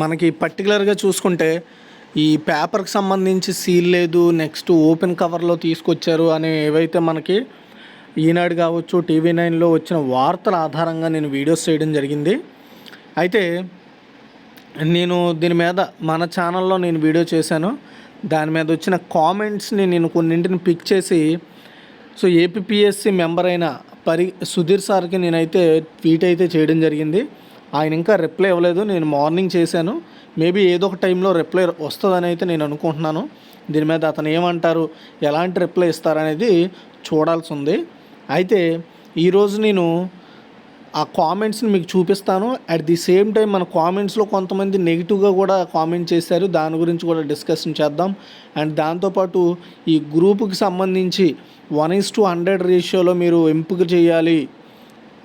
మనకి పర్టికులర్గా చూసుకుంటే ఈ పేపర్కి సంబంధించి సీల్ లేదు నెక్స్ట్ ఓపెన్ కవర్లో తీసుకొచ్చారు అని ఏవైతే మనకి ఈనాడు కావచ్చు టీవీ నైన్లో వచ్చిన వార్తల ఆధారంగా నేను వీడియోస్ చేయడం జరిగింది. అయితే నేను దీని మీద మన ఛానల్లో నేను వీడియో చేశాను. దాని మీద వచ్చిన కామెంట్స్ని నేను కొన్నింటిని పిక్ చేసి సో ఏపీఎస్సి మెంబర్ అయిన పరి సుధీర్ సార్కి నేనైతే ట్వీట్ అయితే చేయడం జరిగింది. ఆయన ఇంకా రిప్లై ఇవ్వలేదు. నేను మార్నింగ్ చేశాను. మేబీ ఏదో ఒక టైంలో రిప్లై వస్తుందని అయితే నేను అనుకుంటున్నాను. దీని మీద అతను ఏమంటారు? ఎలాంటి రిప్లై ఇస్తారనేది చూడాల్సి ఉంది. అయితే ఈరోజు నేను ఆ కామెంట్స్ని మీకు చూపిస్తాను. అట్ ది సేమ్ టైం మన కామెంట్స్లో కొంతమంది నెగిటివ్గా కూడా కామెంట్ చేశారు. దాని గురించి కూడా డిస్కషన్ చేద్దాం. అండ్ దాంతోపాటు ఈ గ్రూప్కి సంబంధించి వన్ ఈస్ టు హండ్రెడ్ రేషియోలో మీరు ఎంపిక చేయాలి.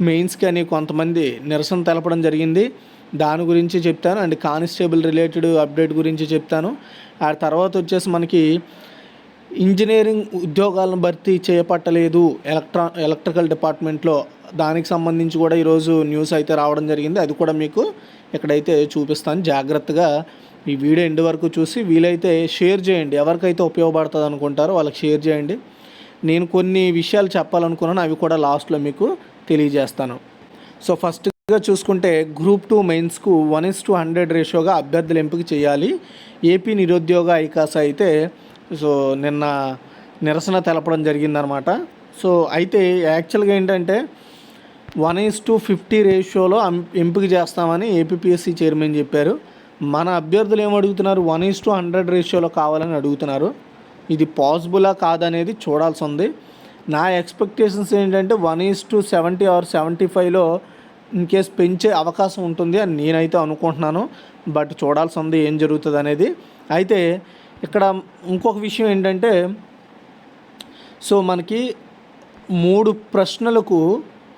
మెయిన్స్కి అని కొంతమంది నిరసన తెలపడం జరిగింది. దాని గురించి చెప్తాను. అండ్ కానిస్టేబుల్ రిలేటెడ్ అప్డేట్ గురించి చెప్తాను. ఆ తర్వాత వచ్చేసి మనకి ఇంజనీరింగ్ ఉద్యోగాలను భర్తీ చేపట్టలేదు ఎలక్ట్రా ఎలక్ట్రికల్ డిపార్ట్మెంట్లో దానికి సంబంధించి కూడా ఈరోజు న్యూస్ అయితే రావడం జరిగింది. అది కూడా మీకు ఇక్కడైతే చూపిస్తాను. జాగ్రత్తగా ఈ వీడియో ఎండ్ వరకు చూసి వీలైతే షేర్ చేయండి. ఎవరికైతే ఉపయోగపడుతుంది అనుకుంటారో వాళ్ళకి షేర్ చేయండి. నేను కొన్ని విషయాలు చెప్పాలనుకున్నాను. అవి కూడా లాస్ట్లో మీకు తెలియజేస్తాను. సో ఫస్ట్గా చూసుకుంటే గ్రూప్ టూ మెయిన్స్కు వన్ ఇస్ టు హండ్రెడ్ రేషియోగా అభ్యర్థులు ఎంపిక చేయాలి. ఏపీ నిరుద్యోగ ఐకాస అయితే సో నిన్న నిరసన తెలపడం జరిగిందనమాట. సో అయితే యాక్చువల్గా ఏంటంటే వన్ ఈస్ టు ఫిఫ్టీ రేషియోలో ఎంపిక చేస్తామని ఏపీపీఎస్సీ చైర్మన్ చెప్పారు. మన అభ్యర్థులు ఏమడుగుతున్నారు వన్ ఈస్ టు హండ్రెడ్ రేషియోలో కావాలని అడుగుతున్నారు. ఇది పాసిబులా కాదనేది చూడాల్సి ఉంది. నా ఎక్స్పెక్టేషన్స్ ఏంటంటే one is to seventy or seventy ఫైవ్లో ఇన్ కేస్ పెంచే అవకాశం ఉంటుంది అని నేనైతే అనుకుంటున్నాను. బట్ చూడాల్సి ఉంది ఏం జరుగుతుంది అనేది. అయితే ఇక్కడ ఇంకొక విషయం ఏంటంటే సో మనకి మూడు ప్రశ్నలకు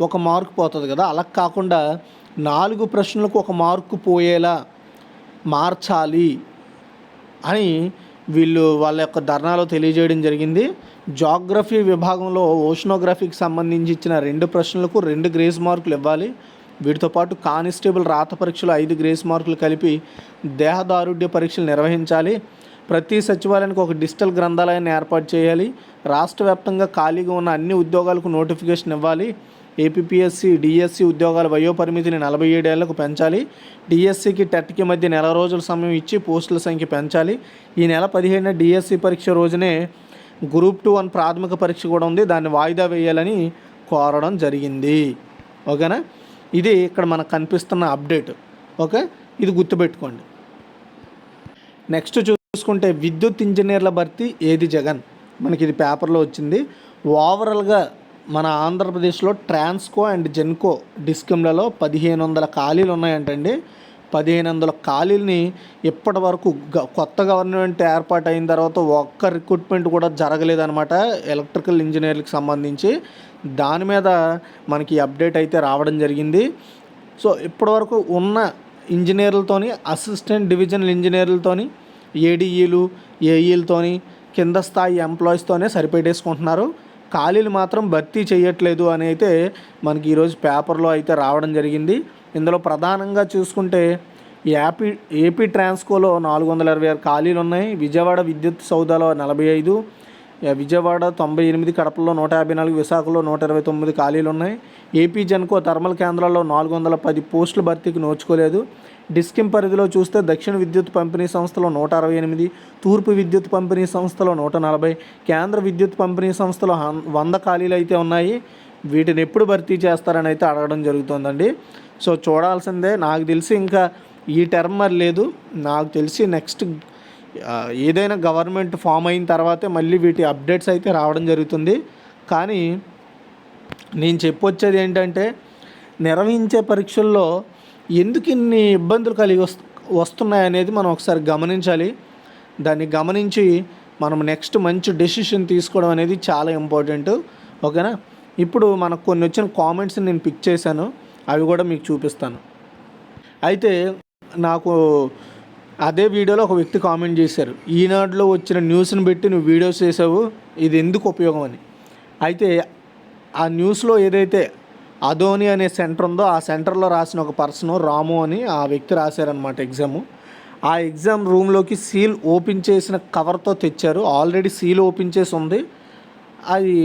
ఒక మార్క్ పోతుంది కదా. అలా కాకుండా నాలుగు ప్రశ్నలకు ఒక మార్కు పోయేలా మార్చాలి అని వీళ్ళు వాళ్ళ యొక్క ధర్నాలో తెలియజేయడం జరిగింది. జాగ్రఫీ విభాగంలో ఓషనోగ్రఫీకి సంబంధించి ఇచ్చిన రెండు ప్రశ్నలకు రెండు గ్రేస్ మార్కులు ఇవ్వాలి. వీటితో పాటు కానిస్టేబుల్ రాత పరీక్షలు ఐదు గ్రేస్ మార్కులు కలిపి దేహదారుఢ్య పరీక్షలు నిర్వహించాలి. ప్రతి సచివాలయానికి ఒక డిజిటల్ గ్రంథాలయాన్ని ఏర్పాటు చేయాలి. రాష్ట్ర వ్యాప్తంగా ఖాళీగా ఉన్న అన్ని ఉద్యోగాలకు నోటిఫికేషన్ ఇవ్వాలి. ఏపీఎస్సి డిఎస్సి ఉద్యోగాల వయో పరిమితిని నలభై ఏడేళ్ళకు పెంచాలి. డిఎస్సికి టెట్కి మధ్య నెల రోజుల సమయం ఇచ్చి పోస్టుల సంఖ్య పెంచాలి. ఈ నెల పదిహేడున డిఎస్సి పరీక్ష రోజునే గ్రూప్ టూ వన్ ప్రాథమిక పరీక్ష కూడా ఉంది. దాన్ని వాయిదా వేయాలని కోరడం జరిగింది. ఓకేనా? ఇది ఇక్కడ మనకు కనిపిస్తున్న అప్డేట్. ఓకే? ఇది గుర్తుపెట్టుకోండి. నెక్స్ట్ చూసుకుంటే విద్యుత్ ఇంజనీర్ల భర్తీ ఏది జగన్? మనకి ఇది పేపర్లో వచ్చింది. ఓవరాల్గా మన ఆంధ్రప్రదేశ్లో ట్రాన్స్కో అండ్ జెన్కో డిస్కమ్లలో పదిహేను వందల ఖాళీలు ఉన్నాయంటండి. పదిహేను వందల ఖాళీలని ఇప్పటి వరకు గ- కొత్త గవర్నమెంట్ ఏర్పాటు అయిన తర్వాత ఒక్క రిక్రూట్మెంట్ కూడా జరగలేదనమాట ఎలక్ట్రికల్ ఇంజనీర్లకు సంబంధించి. దాని మీద మనకి అప్డేట్ అయితే రావడం జరిగింది. సో ఇప్పటివరకు ఉన్న ఇంజనీర్లతోని అసిస్టెంట్ డివిజనల్ ఇంజనీర్లతోని ఏడీఈలు ఏఈలతోని కింద స్థాయి ఎంప్లాయీస్తోనే సరిపెట్టేసుకుంటున్నారు. ఖాళీలు మాత్రం భర్తీ చేయట్లేదు అని అయితే మనకి ఈరోజు పేపర్లో అయితే రావడం జరిగింది. ఇందులో ప్రధానంగా చూసుకుంటే ఏపీ ఏపీ ట్రాన్స్కోలో నాలుగు వందల ఇరవై ఆరు ఖాళీలు ఉన్నాయి విజయవాడ విద్యుత్ సౌదాలో నలభై ఐదు విజయవాడ తొంభై ఎనిమిది కడపలో నూట యాభై నాలుగు విశాఖలో నూట ఇరవై తొమ్మిది ఖాళీలు ఉన్నాయి ఏపీ జన్కో థర్మల్ కేంద్రాల్లో నాలుగు వందల పది పోస్టుల భర్తీకి నోచుకోలేదు. డిస్కిమ్ పరిధిలో చూస్తే దక్షిణ విద్యుత్ పంపిణీ సంస్థలో నూట అరవై ఎనిమిది తూర్పు విద్యుత్ పంపిణీ సంస్థలో నూట నలభై కేంద్ర విద్యుత్ పంపిణీ సంస్థలో వంద ఖాళీలు అయితే ఉన్నాయి. వీటిని ఎప్పుడు భర్తీ చేస్తారని అయితే అడగడం జరుగుతుందండి. సో చూడాల్సిందే. నాకు తెలిసి ఇంకా ఈ టర్మ్ మరి లేదు. నాకు తెలిసి నెక్స్ట్ ఏదైనా గవర్నమెంట్ ఫామ్ అయిన తర్వాతే మళ్ళీ వీటి అప్డేట్స్ అయితే రావడం జరుగుతుంది. కానీ నేను చెప్పొచ్చేది ఏంటంటే నిర్వహించే పరీక్షల్లో ఎందుకు ఇన్ని ఇబ్బందులు కలిగి వస్తు వస్తున్నాయి అనేది మనం ఒకసారి గమనించాలి. దాన్ని గమనించి మనం నెక్స్ట్ మంచి డెసిషన్ తీసుకోవడం అనేది చాలా ఇంపార్టెంట్. ఓకేనా? ఇప్పుడు మనకు కొన్ని వచ్చిన కామెంట్స్ నేను పిక్ చేశాను. అవి కూడా మీకు చూపిస్తాను. అయితే నాకు అదే వీడియోలో ఒక వ్యక్తి కామెంట్ చేశారు. ఈనాడులో వచ్చిన న్యూస్ని పెట్టి నువ్వు వీడియోస్ చేసావు ఇది ఎందుకు ఉపయోగం అని. అయితే ఆ న్యూస్లో ఏదైతే అదోని అనే సెంటర్ ఉందో ఆ సెంటర్లో రాసిన ఒక పర్సన్ రాము అని ఆ వ్యక్తి రాశారనమాట ఎగ్జాము ఆ ఎగ్జామ్ రూమ్లోకి సీల్ ఓపెన్ చేసిన కవర్తో తెచ్చారు. ఆల్రెడీ సీల్ ఓపెన్ చేసి ఉంది. అది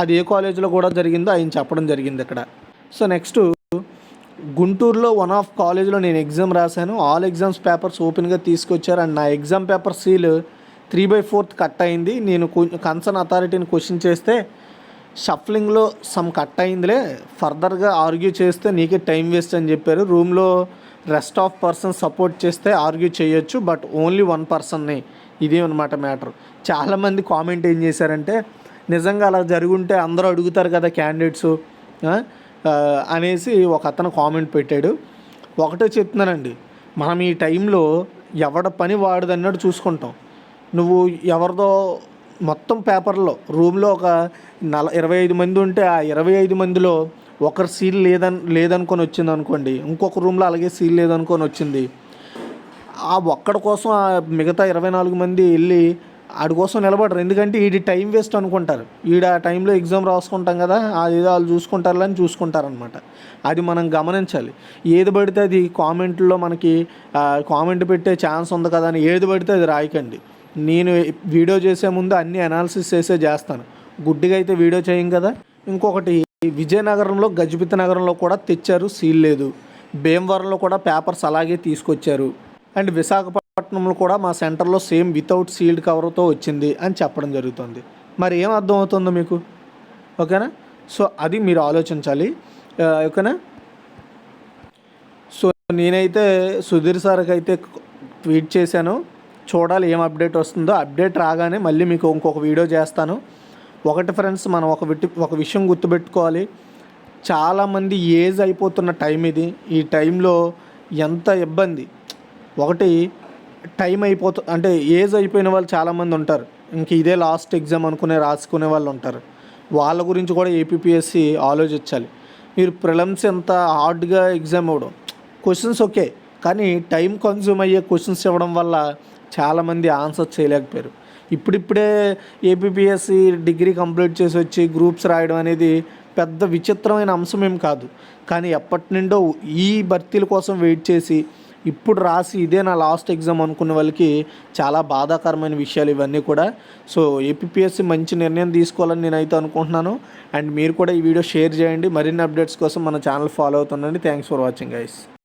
అది ఏ కాలేజీలో కూడా జరిగిందో ఆయన చెప్పడం జరిగింది ఇక్కడ. సో నెక్స్ట్ గుంటూరులో వన్ ఆఫ్ కాలేజ్లో నేను ఎగ్జామ్ రాశాను. ఆల్ ఎగ్జామ్స్ పేపర్స్ ఓపెన్గా తీసుకొచ్చారు. అండ్ నా exam paper seal three by fourth cut అయింది. నేను కన్సర్న్ అథారిటీని క్వశ్చన్ చేస్తే షఫ్లింగ్లో సమ్ కట్ అయిందిలే. ఫర్దర్గా ఆర్గ్యూ చేస్తే నీకే టైం వేస్ట్ అని చెప్పారు. రూమ్లో రెస్ట్ ఆఫ్ పర్సన్ సపోర్ట్ చేస్తే ఆర్గ్యూ చేయొచ్చు బట్ ఓన్లీ వన్ పర్సన్ని. ఇదే అనమాట మ్యాటర్. చాలామంది కామెంట్ ఏం చేశారంటే నిజంగా అలా జరుగుంటే అందరూ అడుగుతారు కదా క్యాండిడేట్స్ అనేసి ఒక అతను కామెంట్ పెట్టాడు. ఒకటే చెప్తున్నానండి మనం ఈ టైంలో ఎవడ పని వాడదన్నట్టు చూసుకుంటాం. నువ్వు ఎవరిదో మొత్తం పేపర్లో రూమ్లో ఒక నల ఇరవై ఐదు మంది ఉంటే ఆ ఇరవై ఐదు మందిలో ఒకరు సీల్ లేదని లేదనుకొని వచ్చింది అనుకోండి ఇంకొక రూమ్లో అలాగే సీల్ లేదనుకొని వచ్చింది. ఆ ఒక్కడి కోసం ఆ మిగతా ఇరవై నాలుగు మంది వెళ్ళి ఆడి కోసం నిలబడరు. ఎందుకంటే ఈడి టైం వేస్ట్ అనుకుంటారు. ఈడ ఆ టైంలో ఎగ్జామ్ రాసుకుంటాం కదా అది ఏదో వాళ్ళు చూసుకుంటారు అని చూసుకుంటారనమాట అది మనం గమనించాలి. ఏది పడితే అది కామెంట్లో మనకి కామెంట్ పెట్టే ఛాన్స్ ఉంది కదా అని ఏది పడితే అది రాయకండి. నేను వీడియో చేసే ముందు అన్ని అనాలిసిస్ చేసే చేస్తాను. గుడ్డిగా అయితే వీడియో చేయం కదా? ఇంకొకటి విజయనగరంలో గజపతి నగరంలో కూడా తెచ్చారు సీల్ లేదు. భీమవరంలో కూడా పేపర్స్ అలాగే తీసుకొచ్చారు. అండ్ విశాఖపట్నంలో కూడా మా సెంటర్లో సేమ్ వితౌట్ సీల్డ్ కవర్తో వచ్చింది అని చెప్పడం జరుగుతుంది. మరి ఏం అర్థం అవుతుందో మీకు? ఓకేనా? సో అది మీరు ఆలోచించాలి. ఓకేనా? సో నేనైతే సుధీర్ సార్కి అయితే ట్వీట్ చేశాను. చూడాలి ఏం అప్డేట్ వస్తుందో. అప్డేట్ రాగానే మళ్ళీ మీకు ఇంకొక వీడియో చేస్తాను. ఒకటి ఫ్రెండ్స్ మనం ఒక విటి ఒక విషయం గుర్తుపెట్టుకోవాలి. చాలామంది ఏజ్ అయిపోతున్న టైం ఇది. ఈ టైంలో ఎంత ఇబ్బంది. ఒకటి టైం అయిపోతు అంటే ఏజ్ అయిపోయిన వాళ్ళు చాలామంది ఉంటారు. ఇంక ఇదే లాస్ట్ ఎగ్జామ్ అనుకునే రాసుకునే వాళ్ళు ఉంటారు. వాళ్ళ గురించి కూడా ఏపీఎస్సి ఆలోచించాలి. మీరు ప్రిలమ్స్ ఎంత హార్డ్గా ఎగ్జామ్ ఇవ్వడం. Questions okay. కానీ టైం కన్జ్యూమ్ అయ్యే క్వశ్చన్స్ ఇవ్వడం వల్ల చాలామంది ఆన్సర్ చేయలేకపోయారు. ఇప్పుడిప్పుడే ఏపీఎస్సి డిగ్రీ కంప్లీట్ చేసి వచ్చి గ్రూప్స్ రాయడం అనేది పెద్ద విచిత్రమైన అంశం ఏం కాదు. కానీ ఎప్పటి నుండో ఈ భర్తీల కోసం వెయిట్ చేసి ఇప్పుడు రాసి ఇదే నా లాస్ట్ ఎగ్జామ్ అనుకున్న వాళ్ళకి చాలా బాధాకరమైన విషయాలు ఇవన్నీ కూడా. సో ఏపీఎస్సి మంచి నిర్ణయం తీసుకోవాలని నేనైతే అనుకుంటున్నాను. అండ్ మీరు కూడా ఈ వీడియో షేర్ చేయండి. మరిన్ని అప్డేట్స్ కోసం మన channel follow అవుతుండండి. Thanks for watching guys